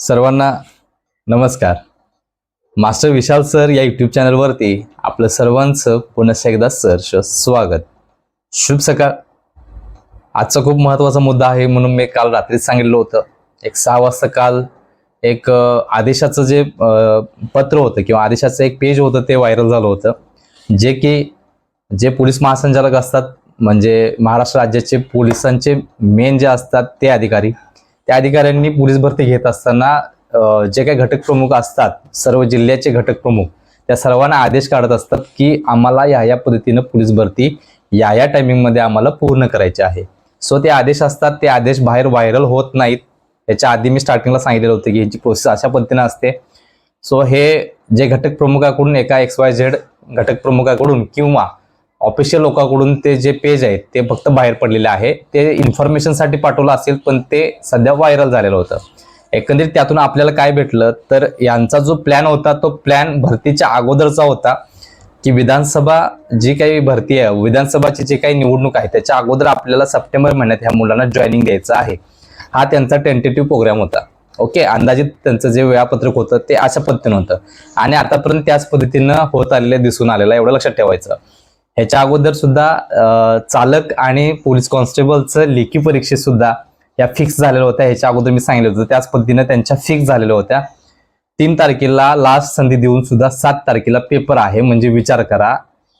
सर्वांना नमस्कार. Master Vishal sir या यूट्यूब चॅनलवरती आपलं सर्वांचं पुन्हा एकदा सहर्ष स्वागत. शुभ सकाळ. आजचा खूप महत्त्वाचा मुद्दा आहे म्हणून मी काल रात्रीच सांगितलं होतं. एक सहा वाजता काल एक आदेशाचं जे पत्र होतं किंवा आदेशाचं एक पेज होतं ते व्हायरल झालं होतं. जे की जे पोलीस महासंचालक असतात म्हणजे महाराष्ट्र राज्याचे पोलिसांचे मेन जे असतात ते अधिकारी त्या अधिकाऱ्यांनी पोलीस भरती घेत असताना जे काही घटक प्रमुख असतात सर्व जिल्ह्याचे घटक प्रमुख त्या सर्वांना आदेश काढत असतात की आम्हाला या या पद्धतीनं पोलीस भरती या या टायमिंगमध्ये आम्हाला पूर्ण करायचे आहे. सो ते आदेश असतात ते आदेश बाहेर व्हायरल होत नाहीत. याच्या आधी मी स्टार्टिंगला सांगितलेलं होतं की ह्याची प्रोसेस अशा पद्धतीनं असते. सो हे जे घटक प्रमुखाकडून एका एक्स वाय झेड घटक प्रमुखाकडून किंवा ऑफिशियल लोकांकडून ते जे पेज आहे ते फक्त बाहेर पडलेले आहे. ते इन्फॉर्मेशनसाठी पाठवलं असेल पण ते सध्या व्हायरल झालेलं होतं. एकंदरीत त्यातून आपल्याला काय भेटलं? तर यांचा जो प्लॅन होता तो प्लॅन भरतीच्या अगोदरचा होता की विधानसभा जी काही भरती आहे विधानसभाची जी काही निवडणूक आहे त्याच्या अगोदर आपल्याला सप्टेंबर महिन्यात ह्या मुलांना जॉईनिंग द्यायचं आहे. हा त्यांचा टेंटेटिव्ह प्रोग्राम होता. ओके अंदाजित त्यांचं जे वेळापत्रक होतं ते अशा पद्धतीनं होतं. आणि आतापर्यंत त्याच पद्धतीनं होत आलेलं दिसून आलेलं आहे, एवढं लक्षात ठेवायचं. ह्याच्या अगोदर सुद्धा चालक आणि पोलीस कॉन्स्टेबलचं लेखी परीक्षेत सुद्धा या फिक्स झालेल्या होत्या. ह्याच्या अगोदर मी सांगितलं होतं त्याच पद्धतीनं त्यांच्या फिक्स झालेल्या होत्या. तीन तारखेला लास्ट संधी देऊन सुद्धा सात तारखेला पेपर आहे. म्हणजे विचार करा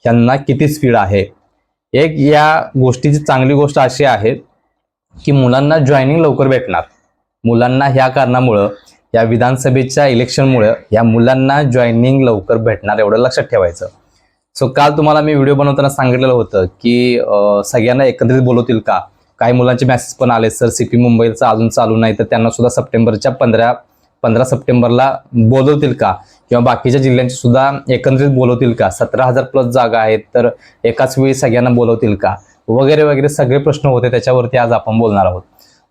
यांना किती स्पीड आहे. एक या गोष्टीची चांगली गोष्ट अशी आहे की मुलांना जॉईनिंग लवकर भेटणार. मुलांना ह्या कारणामुळं या विधानसभेच्या इलेक्शनमुळं या मुलांना जॉईनिंग लवकर भेटणार एवढं लक्षात ठेवायचं. सो काल तुम्हाला मी व्हिडिओ बनवताना सांगितलेलं होतं की सगळ्यांना एकत्रित बोलवतील का? काही मुलांचे मेसेज पण आले सर. सीपी मुंबईचं अजून चालू नाही तर त्यांना सुद्धा सप्टेंबरच्या पंधरा पंधरा सप्टेंबरला बोलवतील का? किंवा बाकीच्या जिल्ह्यांची सुद्धा एकत्रित बोलवतील का? सतरा हजार प्लस जागा आहेत तर एकाच वेळी सगळ्यांना बोलवतील का? वगैरे वगैरे सगळे प्रश्न होते. त्याच्यावरती आज आपण बोलणार आहोत.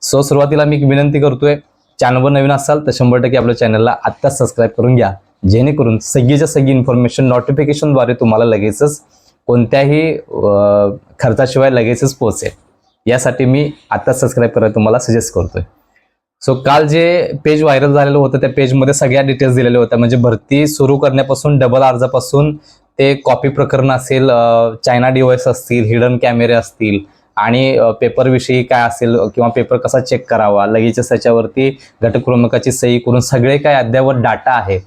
सो सुरुवातीला मी एक विनंती करतोय चॅनलवर नवीन असाल तर शंभर टक्के आपल्या चॅनलला आत्ताच सबस्क्राईब करून घ्या. जेणेकरून सगळीच्या सगळी इन्फॉर्मेशन नोटिफिकेशनद्वारे तुम्हाला लगेचच कोणत्याही खर्चाशिवाय लगेचच पोहोचेल. यासाठी मी आता सबस्क्राईब करायला तुम्हाला सजेस्ट करतोय. सो काल जे पेज व्हायरल झालेलं होतं त्या पेजमध्ये सगळ्या डिटेल्स दिलेल्या होत्या. म्हणजे भरती सुरू करण्यापासून डबल अर्जापासून ते कॉपी प्रकरण असेल चायना डिव्हाइस असतील हिडन कॅमेरे असतील आणि पेपरविषयी काय असेल किंवा पेपर कसा चेक करावा लगेचच त्याच्यावरती घटक्रमकाची सही करून सगळे काय अद्यावत डाटा आहे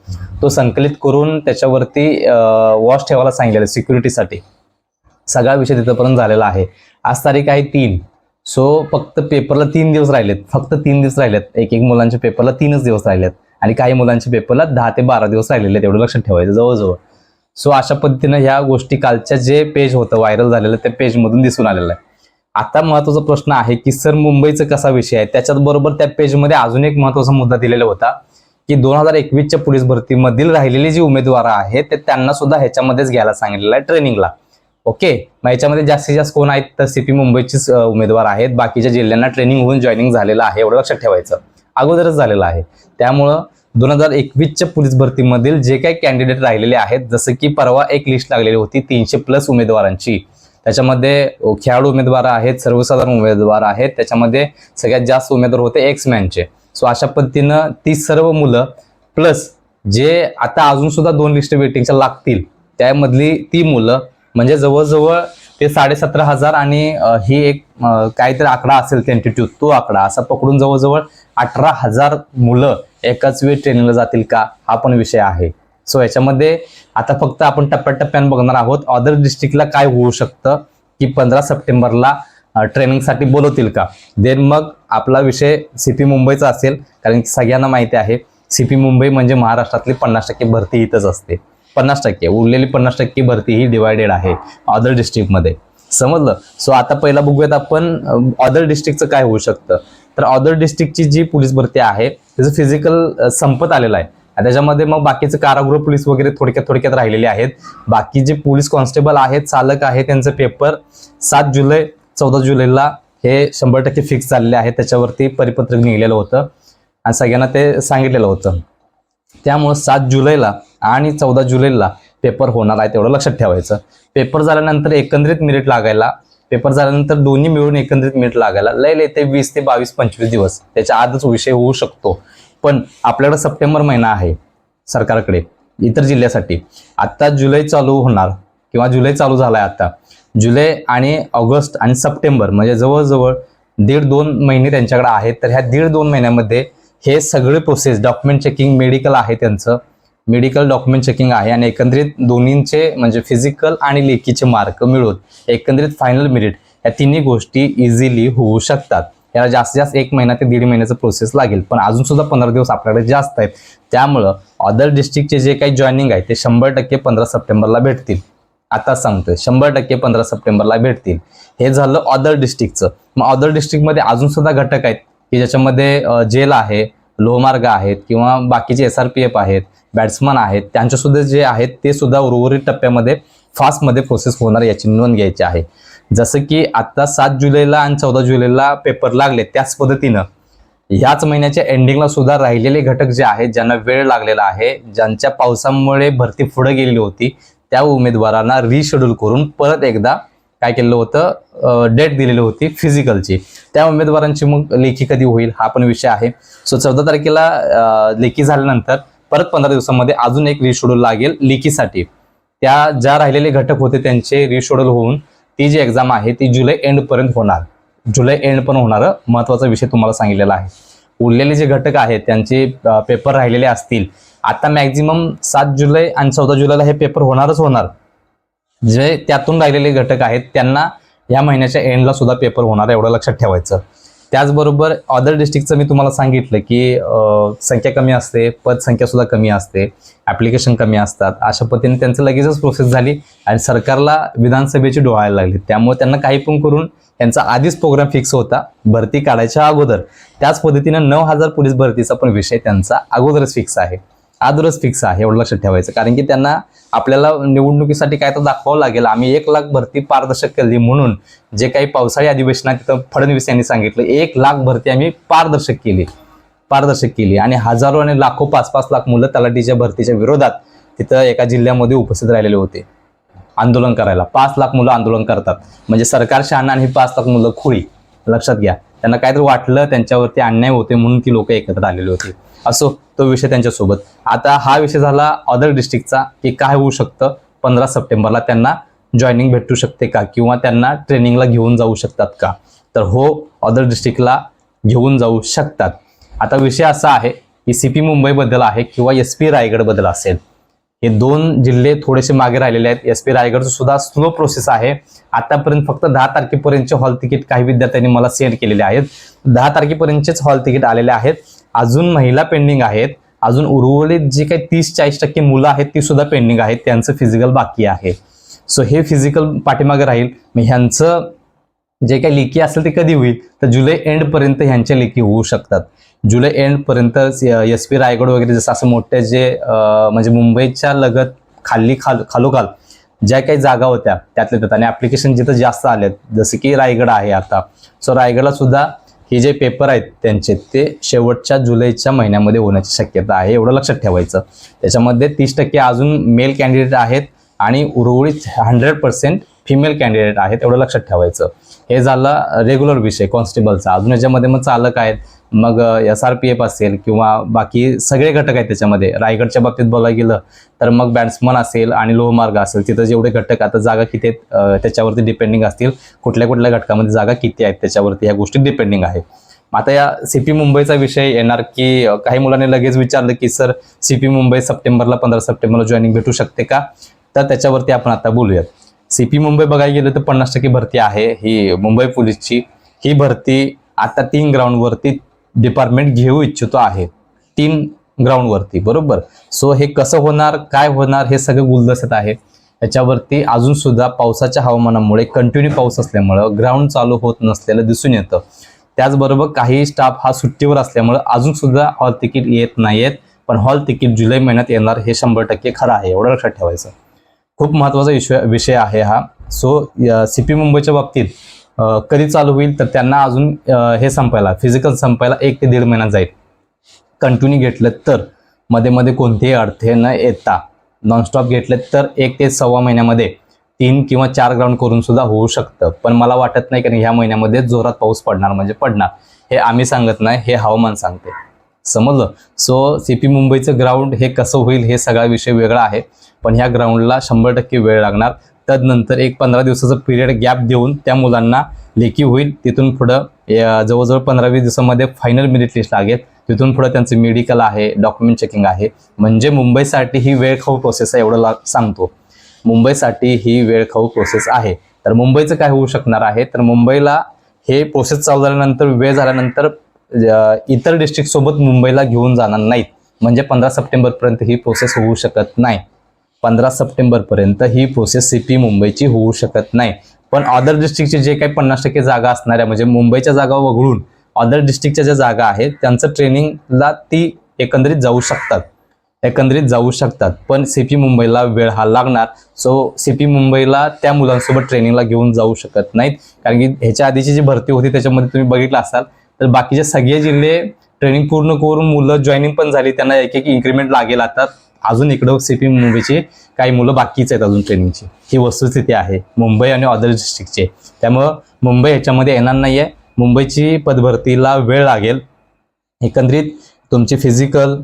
तो संकलित करून त्याच्यावरती वॉच ठेवायला सांगितलेलं सिक्युरिटीसाठी सगळा विषय तिथंपर्यंत झालेला आहे. आज तारीख आहे तीन. सो फक्त पेपरला तीन दिवस राहिलेत. फक्त तीन दिवस राहिलेत. एक एक मुलांच्या पेपरला तीनच दिवस राहिलेत. आणि काही मुलांच्या पेपरला दहा ते बारा दिवस राहिलेले आहेत एवढं लक्षात ठेवायचं जवळजवळ. सो अशा पद्धतीनं ह्या गोष्टी कालच्या जे पेज होतं व्हायरल झालेलं त्या पेजमधून दिसून आलेलं आहे. आता महत्त्वाचा प्रश्न आहे की सर मुंबईचा कसा विषय आहे? त्याच्यात बरोबर त्या पेजमध्ये अजून एक महत्त्वाचा मुद्दा दिलेला होता की दोन हजार एकवीसच्या पोलीस भरतीमधील राहिलेले जे उमेदवार आहेत ते त्यांना सुद्धा ह्याच्यामध्येच घ्यायला सांगितलेलं आहे ट्रेनिंगला ओके मग याच्यामध्ये जास्तीत जास्त कोण आहेत? तर सीपी मुंबईचीच उमेदवार आहेत. बाकीच्या जिल्ह्यांना ट्रेनिंग होऊन जॉईनिंग झालेलं आहे एवढं लक्षात ठेवायचं. अगोदरच झालेलं आहे. त्यामुळं दोन हजार एकवीसच्या पोलीस भरतीमधील जे काही कॅन्डिडेट राहिलेले आहेत जसं की परवा एक लिस्ट लागलेली होती तीनशे प्लस उमेदवारांची. त्याच्यामध्ये खेळाडू उमेदवार आहेत सर्वसाधारण उमेदवार आहेत. त्याच्यामध्ये सगळ्यात जास्त उमेदवार होते एक्स मॅनचे सो अशा पद्धतीनं ती सर्व मुलं प्लस जे आता अजून सुद्धा दोन लिस्ट वेटिंगच्या लागतील त्यामधली ती मुलं म्हणजे जवळजवळ ते साडेसतरा हजार आणि ही एक काहीतरी आकडा असेल टेंटेटिव्ह तो आकडा असा पकडून जवळजवळ अठरा हजार मुलं एकाच वेळी ट्रेनिंगला जातील का हा पण विषय आहे. सो याच्यामध्ये आता फक्त आपण टप्प्याटप्प्यानं बघणार आहोत अदर डिस्ट्रिक्टला काय होऊ शकतं की पंधरा सप्टेंबरला ट्रेनिंगसाठी बोलवतील का? देन मग आपला विषय सीपी मुंबईचा असेल कारण की सगळ्यांना माहिती आहे सीपी मुंबई म्हणजे महाराष्ट्रातली पन्नास टक्के भरती इथंच असते. पन्नास टक्के उरलेली पन्नास टक्के भरती ही डिवायडेड आहे अदर डिस्ट्रिक्टमध्ये समजलं? सो आता पहिला बघूयात आपण अदर डिस्ट्रिक्टचं काय होऊ शकतं. तर अदर डिस्ट्रिक्टची जी पोलीस भरती आहे त्याचं फिजिकल संपत आलेलं आहे. त्याच्यामध्ये मग बाकीचे कारागृह पोलीस वगैरे थोडक्यात थोडक्यात राहिलेले आहेत. बाकी जे पोलीस कॉन्स्टेबल आहेत चालक आहेत त्यांचं पेपर सात जुलै चौदा जुलैला हे शंभर टक्के फिक्स झालेले आहे त्याच्यावरती परिपत्रक निघलेलं होतं. आणि सगळ्यांना ते सांगितलेलं होतं. त्यामुळं सात जुलैला आणि चौदा जुलैला पेपर होणार आहे तेवढं लक्षात ठेवायचं. पेपर झाल्यानंतर एकंदरीत मिनिट लागायला पेपर झाल्यानंतर दोन्ही मिळून एकंदरीत मिनिट लागायला. लय लय ते वीस ते बावीस पंचवीस दिवस. त्याच्या आधच विषय होऊ शकतो. पण आपल्याकडे सप्टेंबर महिना आहे सरकारकडे इतर जिल्ह्यासाठी. आत्ता जुलै चालू होणार किंवा जुलै चालू झाला आहे आत्ता जुलै आणि ऑगस्ट आणि सप्टेंबर म्हणजे जवळजवळ दीड दोन महिने त्यांच्याकडे आहेत. तर ह्या दीड दोन महिन्यामध्ये हे सगळे प्रोसेस डॉक्युमेंट चेकिंग मेडिकल आहे त्यांचं. मेडिकल डॉक्युमेंट चेकिंग आहे आणि एकंदरीत दोन्हींचे म्हणजे फिजिकल आणि लेखीचे मार्क मिळून एकंदरीत फायनल मेरिट या तिन्ही गोष्टी इझिली होऊ शकतात. याला जास्तीत जास्त एक महिना ते दीड महिन्याचं प्रोसेस लागेल. पण अजून सुद्धा पंधरा दिवस आपल्याकडे जास्त आहेत. त्यामुळं अदर डिस्ट्रिक्टचे जे काही जॉईनिंग आहे ते शंभर टक्के पंधरा सप्टेंबरला भेटतील. आता सांगतोय शंभर टक्के पंधरा सप्टेंबरला भेटतील. हे झालं अदर डिस्ट्रिक्टचं मग अदर डिस्ट्रिक्टमध्ये अजून सुद्धा घटक आहेत की ज्याच्यामध्ये जेल आहे लोहमार्ग आहेत किंवा बाकीचे एस आर पी एफ आहेत बॅट्समन आहेत त्यांच्यासुद्धा जे आहेत ते सुद्धा उर्वरित टप्प्यामध्ये फास्टमध्ये प्रोसेस होणार याची नोंद घ्यायची आहे. जसं की आता सात जुलैला आणि चौदा जुलैला पेपर लागले त्याच पद्धतीनं. ह्याच महिन्याच्या एंडिंगला सुद्धा राहिलेले घटक जे आहेत ज्यांना वेळ लागलेला आहे ज्यांच्या पावसामुळे भरती पुढे गेलेली होती त्या उमेदवारांना रिशेड्यूल करून परत एकदा काय केलेलं होतं? डेट दिलेली होती फिजिकलची त्या उमेदवारांची मग लेखी कधी होईल हा पण विषय आहे. सो चौदा तारखेला लेखी झाल्यानंतर परत पंधरा दिवसामध्ये अजून एक रिशेड्यूल लागेल लेखीसाठी. त्या ज्या राहिलेले घटक होते त्यांचे रिशेड्यूल होऊन ती जी एक्झाम आहे ती जुलै एंड पर्यंत होणार. जुलै एंड पण होणार महत्त्वाचा विषय तुम्हाला सांगितलेला आहे. उरलेले जे घटक आहेत त्यांचे पेपर राहिलेले असतील आता मॅक्झिमम सात जुलै आणि चौदा जुलैला हे पेपर होणारच होणार. जे त्यातून राहिलेले घटक आहेत त्यांना या महिन्याच्या एंडला सुद्धा पेपर होणार आहे, एवढं लक्षात ठेवायचं. त्याचबरोबर अदर डिस्ट्रिक्टचं मी तुम्हाला सांगितलं की संख्या कमी असते पदसंख्या सुद्धा कमी असते ॲप्लिकेशन कमी असतात. अशा पद्धतीने त्यांचं लगेचच प्रोसेस झाली आणि सरकारला विधानसभेची डोळायला लागली. त्यामुळे त्यांना काही पण करून त्यांचा आधीच प्रोग्राम फिक्स होता भरती काढायच्या अगोदर. त्याच पद्धतीनं नऊ हजार पोलीस भरतीचा पण विषय त्यांचा अगोदरच फिक्स आहे. आदरच फिक्स आहे एवढं लक्षात ठेवायचं. कारण की त्यांना आपल्याला निवडणुकीसाठी काय तर दाखवावं लागेल. आम्ही एक लाख भरती पारदर्शक केली म्हणून जे काही पावसाळी अधिवेशनात तिथं फडणवीस यांनी सांगितलं एक लाख भरती आम्ही पारदर्शक केली. पारदर्शक केली. आणि हजारो आणि लाखो पाच पाच लाख मुलं तलाठीच्या भरतीच्या विरोधात तिथं एका जिल्ह्यामध्ये उपस्थित राहिलेले होते. आंदोलन करायला. पाच लाख मुलं आंदोलन करतात. म्हणजे सरकार शहाणा आणि ही पाच लाख मुलं खुळी. लक्षात घ्या. त्यांना काहीतरी वाटलं त्यांच्यावरती अन्याय होते म्हणून ती लोक एकत्र आलेले होते. असो. तो विषय त्यांच्यासोबत. आता हा विषय झाला अदर डिस्ट्रिक्टचा की काय होऊ शकतं? पंधरा सप्टेंबरला त्यांना जॉईनिंग भेटू शकते का? किंवा त्यांना ट्रेनिंगला घेऊन जाऊ शकतात का? तर हो अदर डिस्ट्रिक्टला घेऊन जाऊ शकतात. आता विषय असा आहे की सी पी मुंबईबद्दल आहे किंवा एस पी रायगडबद्दल असेल. हे दोन जिल्हे थोडेसे मागे राहिलेले आहेत. एस पी रायगडचं सुद्धा स्लो प्रोसेस आहे. आतापर्यंत फक्त दहा तारखेपर्यंतचे हॉल तिकीट काही विद्यार्थ्यांनी मला सेंड केलेले आहेत. दहा तारखेपर्यंतचेच हॉल तिकीट आलेले आहेत. अजून महिला पेंडिंग आहेत. अजून उर्वरित जी काही तीस चाळीस टक्के मुलं आहेत ती सुद्धा पेंडिंग आहेत. त्यांचं फिजिकल बाकी आहे. सो हे फिजिकल पाठीमागे राहील. मग ह्यांचं जे काही लेखी असेल ते कधी होईल? तर जुलै एंड पर्यंत ह्यांच्या लेखी होऊ शकतात. जुलै एंड पर्यंत एस पी रायगड वगैरे जसं असं मोठ्या जे म्हणजे मुंबईच्या लगत खाली खाल खालोखाल ज्या काही जागा होत्या त्यातल्या त्यात. आणि ॲप्लिकेशन जिथं जास्त आल्यात जसं की रायगड आहे आता. सो रायगडला सुद्धा हे जे पेपर आहेत त्यांचे ते शेवटच्या जुलैच्या महिन्यामध्ये होण्याची शक्यता आहे एवढं लक्षात ठेवायचं. त्याच्यामध्ये तीस टक्के अजून मेल कॅन्डिडेट आहेत आणि उर्वरित हंड्रेड पर्सेंट फिमेल कॅन्डिडेट आहेत एवढं लक्षात ठेवायचं. हे झालं रेग्युलर विषय कॉन्स्टेबलचा अजून याच्यामध्ये मग चालक आहेत. मग एस आर पी एफ असेल किंवा बाकी सगळे घटक आहेत त्याच्यामध्ये. रायगडच्या बाबतीत बोलायला गेलं तर मग बॅट्समन असेल आणि लोहमार्ग असेल. तिथं जेवढे घटक आता जागा किती आहेत त्याच्यावरती डिपेंडिंग असतील. कुठल्या कुठल्या घटकामध्ये जागा किती आहेत त्याच्यावरती ह्या गोष्टी डिपेंडिंग आहे. आता या सी पी मुंबईचा विषय येणार की काही मुलांनी लगेच विचारलं की सर सी पी मुंबई सप्टेंबरला पंधरा सप्टेंबरला जॉईनिंग भेटू शकते का? तर त्याच्यावरती आपण आता बोलूयात. सीपी मुंबई बघायला गेलं तर पन्नास टक्के भरती आहे. ही मुंबई पोलीसची ही भरती आता तीन ग्राउंडवरती डिपार्टमेंट घेऊ इच्छितो आहे. तीन ग्राउंडवरती बरोबर? सो हे कसं होणार काय होणार हे सगळं गुलदस्त्यात आहे. याच्यावरती अजून सुद्धा पावसाच्या हवामानामुळे कंटिन्यू पाऊस असल्यामुळं ग्राउंड चालू होत नसलेलं दिसून येतं. त्याचबरोबर काही स्टाफ हा सुट्टीवर असल्यामुळं अजून सुद्धा हॉल तिकीट येत नाहीयेत. पण हॉल तिकीट जुलै महिन्यात येणार हे शंभर टक्के खरं आहे. एवढं लक्षात ठेवायचं. खूप महत्त्वाचा विषय विषय आहे हा. सो सी पी मुंबईच्या बाबतीत कधी चालू होईल तर त्यांना अजून हे संपायला फिजिकल संपायला एक ते दीड महिना जाईल. कंटिन्यू घेतलं तर मध्ये मध्ये कोणतेही अडथळे न येता नॉनस्टॉप घेतले तर एक ते सव्वा महिन्यामध्ये तीन किंवा चार ग्राउंड करून सुद्धा होऊ शकतं. पण मला वाटत नाही कारण ह्या महिन्यामध्ये जोरात पाऊस पडणार म्हणजे पडणार. हे आम्ही सांगत नाही हे हवामान सांगते. समजलं? सो सी पी मुंबईचं ग्राउंड हे कसं होईल हे सगळा विषय वेगळा आहे. पण ह्या ग्राउंडला शंभर टक्के वेळ लागणार. तदनंतर एक पंधरा दिवसाचं पिरियड गॅप देऊन त्या मुलांना लेखी होईल. तिथून पुढं जवळजवळ पंधरा वीस दिवसामध्ये फायनल मेरिट लिस्ट लागेल. तिथून पुढं त्यांचं मेडिकल आहे डॉक्युमेंट चेकिंग आहे. म्हणजे मुंबईसाठी ही वेळखाऊ प्रोसेस आहे एवढं ला सांगतो. मुंबईसाठी ही वेळखाऊ प्रोसेस आहे. तर मुंबईचं काय होऊ शकणार आहे? तर मुंबईला हे प्रोसेस चालू झाल्यानंतर वेळ झाल्यानंतर इतर डिस्ट्रिक्ट सोबत मुंबईला घेऊन जाणार नाहीत. म्हणजे पंधरा सप्टेंबरपर्यंत ही प्रोसेस होऊ शकत नाही. पंधरा सप्टेंबरपर्यंत ही प्रोसेस सी पी मुंबईची होऊ शकत नाही. पण अदर डिस्ट्रिक्टचे जे काही पन्नास टक्के जागा असणाऱ्या म्हणजे मुंबईच्या जागा वगळून अदर डिस्ट्रिक्टच्या ज्या जागा आहेत त्यांचं ट्रेनिंगला ती एकंदरीत जाऊ शकतात. एकंदरीत जाऊ शकतात. पण सी पी मुंबईला वेळ हा लागणार. सो सी पी मुंबईला त्या मुलांसोबत ट्रेनिंगला घेऊन जाऊ शकत नाहीत. कारण की ह्याच्या आधीची जी भरती होती त्याच्यामध्ये तुम्ही बघितलं असाल तर बाकीचे सगळे जिल्हे ट्रेनिंग पूर्ण करून मुलं जॉईनिंग पण झाली त्यांना एक एक इन्क्रीमेंट लागेल आता. अजून इकडं सी पी मुंबईची काही मुलं बाकीच आहेत अजून ट्रेनिंगची ही वस्तुस्थिती आहे. मुंबई आणि अदर डिस्ट्रिक्टचे त्यामुळं मुंबई ह्याच्यामध्ये येणार नाही आहे मुंबईची पदभरतीला वेळ लागेल. एकंदरीत तुमची फिजिकल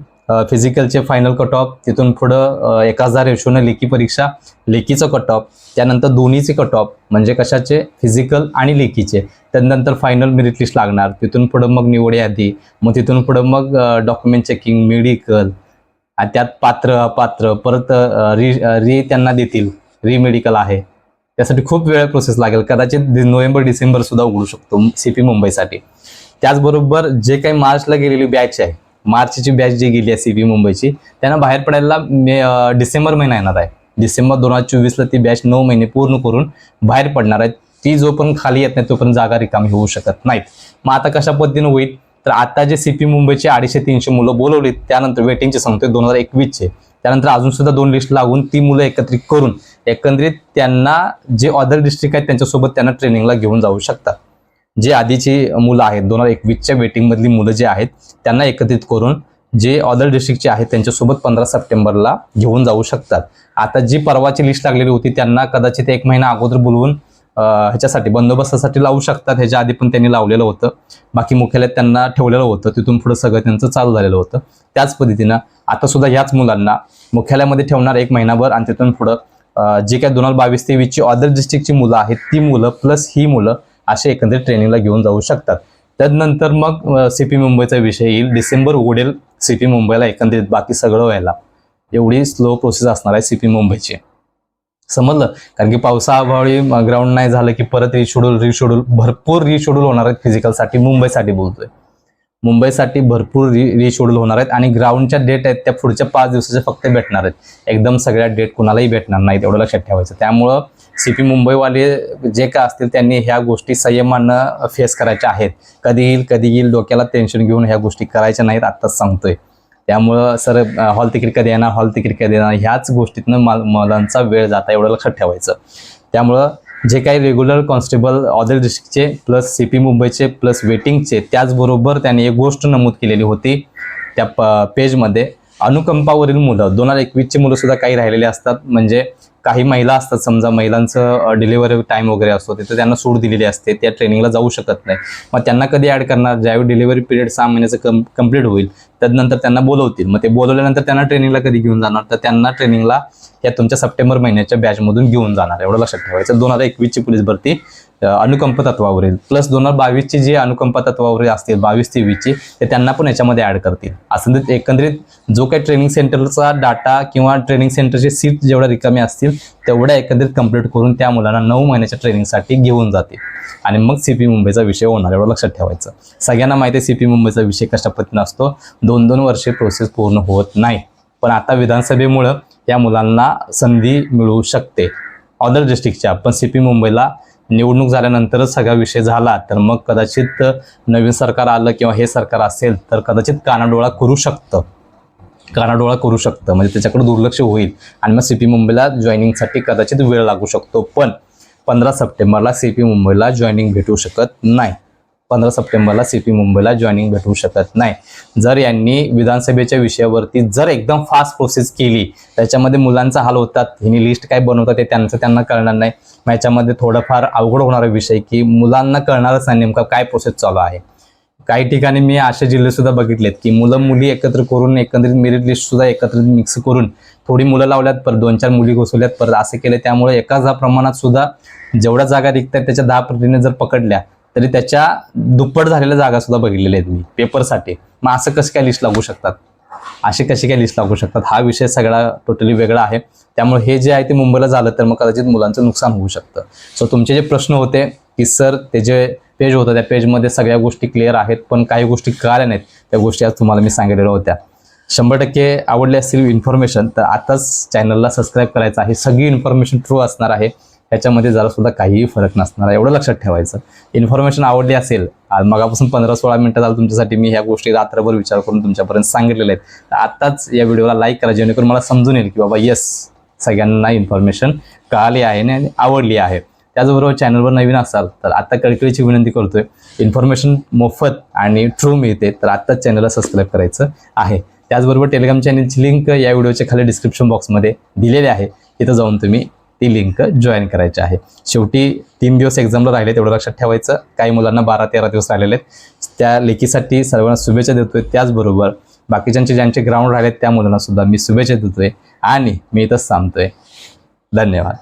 फिजिकलचे फायनल कट ऑफ तिथून पुढं एक हजार रेशोनं लेखी परीक्षा लेखीचं कट ऑफ त्यानंतर दोन्हीचे कट ऑफ म्हणजे कशाचे? फिजिकल आणि लेखीचे. त्यानंतर फायनल मेरिट लिस्ट लागणार. तिथून पुढं मग निवड यादी मग तिथून पुढं मग डॉक्युमेंट चेकिंग मेडिकल त्यात पात्र अपात्र परत री री त्यांना देतील. री मेडिकल आहे. त्यासाठी खूप वेळ प्रोसेस लागेल. कदाचित नोव्हेंबर डिसेंबर सुद्धा उघडू शकतो सी पी मुंबईसाठी. त्याचबरोबर जे काही मार्चला गेलेली बॅच आहे मार्चची बॅच जी गेली आहे सी पी मुंबईची त्यांना बाहेर पडायला मे डिसेंबर महिना येणार आहे. डिसेंबर दोन हजार चोवीसला ती बॅच नऊ महिने पूर्ण करून बाहेर पडणार आहे. ती जो पण खाली येत नाही तोपर्यंत जागा रिकामी होऊ शकत नाहीत. मग आता कशा पद्धतीनं होईल? तर आता जे सी पी मुंबईचे अडीचशे तीनशे मुलं बोलवलीत त्यानंतर वेटिंगचे सांगतोय दोन हजार एकवीसचे. त्यानंतर अजून सुद्धा दोन लिस्ट लागून ती मुलं एकत्रित करून एकंदरीत त्यांना जे अदर डिस्ट्रिक्ट आहेत त्यांच्यासोबत त्यांना ट्रेनिंगला घेऊन जाऊ शकतात. जे आधीची मुलं आहेत दोन हजार एकवीसच्या वेटिंगमधली मुलं जे आहेत त्यांना एकत्रित करून जे अदर डिस्ट्रिक्टचे आहेत त्यांच्यासोबत पंधरा सप्टेंबरला घेऊन जाऊ शकतात. आता जी परवाची लिस्ट लागलेली होती त्यांना कदाचित एक महिना अगोदर बोलवून ह्याच्यासाठी बंदोबस्तासाठी लावू शकतात. ह्याच्या आधी पण त्यांनी लावलेलं होतं. बाकी मुख्यालयात त्यांना ठेवलेलं होतं. तिथून पुढे सगळं त्यांचं चालू झालेलं होतं. त्याच पद्धतीनं आता सुद्धा ह्याच मुलांना मुख्यालयामध्ये ठेवणार एक महिनाभर आणि तिथून पुढं जे काही दोन हजार बावीस तेवीसची अदर डिस्ट्रिक्टची मुलं आहेत ती मुलं प्लस ही मुलं असे एकंदरीत ट्रेनिंगला घेऊन जाऊ शकतात. त्यानंतर मग सी पी मुंबईचा विषय येईल. डिसेंबर उघडेल सी पी मुंबईला एकंदरीत बाकी सगळं व्हायला. एवढी स्लो प्रोसेस असणार आहे सी पी मुंबईची. समजलं? कारण की पावसाअभावी ग्राउंड नाही झालं की परत रिशेड्यूल रिशेड्यूल भरपूर रिशेड्यूल होणार आहेत फिजिकलसाठी मुंबईसाठी बोलतोय. मुंबईसाठी भरपूर रि रिशेड्यूल होणार आहेत आणि ग्राउंडच्या डेट आहेत त्या पुढच्या पाच दिवसाच्या फक्त भेटणार आहेत. एकदम सगळ्या डेट कुणालाही भेटणार नाहीत एवढं लक्षात ठेवायचं. त्यामुळं सी पी मुंबईवाले जे काय असतील त्यांनी ह्या गोष्टी संयमानं फेस करायच्या आहेत. कधी येईल कधी येईल डोक्याला टेन्शन घेऊन ह्या गोष्टी करायच्या नाहीत आत्ताच सांगतोय. त्यामुळं सर हॉल तिकीट कधी येणार हॉल तिकीट कधी येणार ह्याच गोष्टीतनं माल मुलांचा वेळ जाता एवढं लक्षात ठेवायचं. त्यामुळं जे काही रेग्युलर कॉन्स्टेबल ऑदर डिस्ट्रिक्टचे प्लस सी पी मुंबईचे प्लस वेटिंगचे त्याचबरोबर त्यांनी एक गोष्ट नमूद केलेली होती त्या प पेजमध्ये अनुकंपावरील मुलं दोन हजार एकवीसची मुलं सुद्धा काही राहिलेले असतात. म्हणजे काही महिला असतात समजा महिलांचं डिलिव्हरी टाईम वगैरे असतो तिथे त्यांना सूट दिलेली असते त्या ट्रेनिंगला जाऊ शकत नाही. मग त्यांना कधी ॲड करणार? ज्यावेळी डिलिव्हरी पिरियड सहा महिन्याचं कम कंप्लीट होईल त्यानंतर त्यांना बोलवतील. मग ते बोलवल्यानंतर त्यांना ट्रेनिंगला कधी घेऊन जाणार? तर त्यांना ट्रेनिंगला या तुमच्या सप्टेंबर महिन्याच्या बॅचमधून घेऊन जाणार एवढं लक्षात ठेवायचं. दोन हजार एकवीसची पोलीस भरती अनुकंप तत्वावरील प्लस दोन हजार बावीसची जी अनुकंप तत्वावरील असतील बावीस तेवीसची ते त्यांना पण याच्यामध्ये ॲड करतील. असं एकंदरीत जो काही ट्रेनिंग सेंटरचा डाटा किंवा ट्रेनिंग सेंटरचे सीट जेवढ्या रिकामी असतील तेवढ्या एकत्रित कंप्लीट करून त्या मुलांना नऊ महिन्याच्या ट्रेनिंगसाठी घेऊन जाते. आणि मग सी पी मुंबईचा विषय होणार एवढं लक्षात ठेवायचं. सगळ्यांना माहिती आहे सी पी मुंबईचा विषय कशा पद्धतीनं असतो? दोन दोन वर्षे प्रोसेस पूर्ण होत नाही. पण आता विधानसभेमुळं या मुलांना संधी मिळू शकते. अदर डिस्ट्रिक्टच्या पण सी पी मुंबईला निवडणूक झाल्यानंतरच सगळा विषय झाला तर मग कदाचित नवीन सरकार आलं किंवा हे सरकार असेल तर कदाचित कानाडोळा करू शकतं. कानाडोळा करू शकतं. म्हणजे त्याच्याकडे दुर्लक्ष होईल. आणि मग सी पी मुंबईला जॉईनिंगसाठी कदाचित वेळ लागू शकतो. पण पंधरा सप्टेंबरला सी पी मुंबईला जॉईनिंग भेटू शकत नाही. पंधरा सप्टेंबरला सी पी मुंबईला जॉईनिंग भेटू शकत नाही. जर यांनी विधानसभेच्या विषयावरती जर एकदम फास्ट प्रोसेस केली त्याच्यामध्ये मुलांचा हाल होतात हिनी लिस्ट काय बनवतात ते त्यांचं त्यांना कळणार नाही. मग याच्यामध्ये थोडंफार अवघड होणारा विषय की मुलांना कळणारच नाही नेमका काय प्रोसेस चालू आहे. काही ठिकाणी मी असे जिल्हे सुद्धा बघितलेत की मुलं मुली एकत्र करून एकंदरीत मेरिट लिस्ट सुद्धा एकत्रित मिक्स करून थोडी मुलं लावल्यात परत दोन चार मुली घुसवल्यात परत असे केले. त्यामुळे एकाच प्रमाणात सुद्धा जेवढ्या जागा रिक्त त्याच्या दहा पटीने जर पकडल्या तरी त्याच्या दुप्पट झालेल्या जागा सुद्धा बघितलेल्या आहेत मी पेपरसाठी. मग असं कसं काय लिस्ट लागू शकतात? असे कसे काय लिस्ट लागू शकतात? हा विषय सगळा टोटली वेगळा आहे. त्यामुळे हे जे आहे ते मुंबईला झालं तर मग कदाचित मुलांचं नुकसान होऊ शकतं. सो तुमचे जे प्रश्न होते की सर ते जे पेज होतं त्या पेजमध्ये सगळ्या गोष्टी क्लिअर आहेत पण काही गोष्टी कळाल्या नाहीत. त्या गोष्टी आज तुम्हाला मी सांगितलेल्या होत्या. शंभर टक्के आवडले असतील इन्फॉर्मेशन तर आताच चॅनलला सबस्क्राईब करायचं आहे. सगळी इन्फॉर्मेशन ट्रू असणार आहे. ह्याच्यामध्ये जरा सुद्धा काहीही फरक नसणार आहे. एवढं लक्षात ठेवायचं. इन्फॉर्मेशन आवडली असेल आज मगापासून पंधरा सोळा मिनटं झालं तुमच्यासाठी मी ह्या गोष्टी रात्रभर विचार करून तुमच्यापर्यंत सांगितलेल्या आहेत. तर आत्ताच या व्हिडिओला लाईक करा जेणेकरून मला समजून येईल की बाबा येस सगळ्यांना इन्फॉर्मेशन कळाली आहे आणि आवडली आहे. त्याचबरोबर चॅनलवर नवीन असाल तर आत्ता कळकळीची विनंती करतोय. इन्फॉर्मेशन मोफत आणि ट्रू मिळते तर आत्ताच चॅनलला सबस्क्राईब करायचं आहे. त्याचबरोबर टेलिग्राम चॅनलची लिंक या व्हिडिओच्या खाली डिस्क्रिप्शन बॉक्समध्ये दिलेली आहे. तिथं जाऊन तुम्ही ती लिंक जॉईन करायची आहे. शेवटी तीन दिवस एक्झामला राहिले तेवढं लक्षात ठेवायचं. काही मुलांना बारा तेरा दिवस राहिलेले आहेत. त्या लेखीसाठी सर्वांना शुभेच्छा देतोय. त्याचबरोबर बाकीच्यांचे ज्यांचे ग्राउंड राहिलेत त्या मुलांना सुद्धा मी शुभेच्छा देतोय. आणि मी इथंच थांबतोय. धन्यवाद.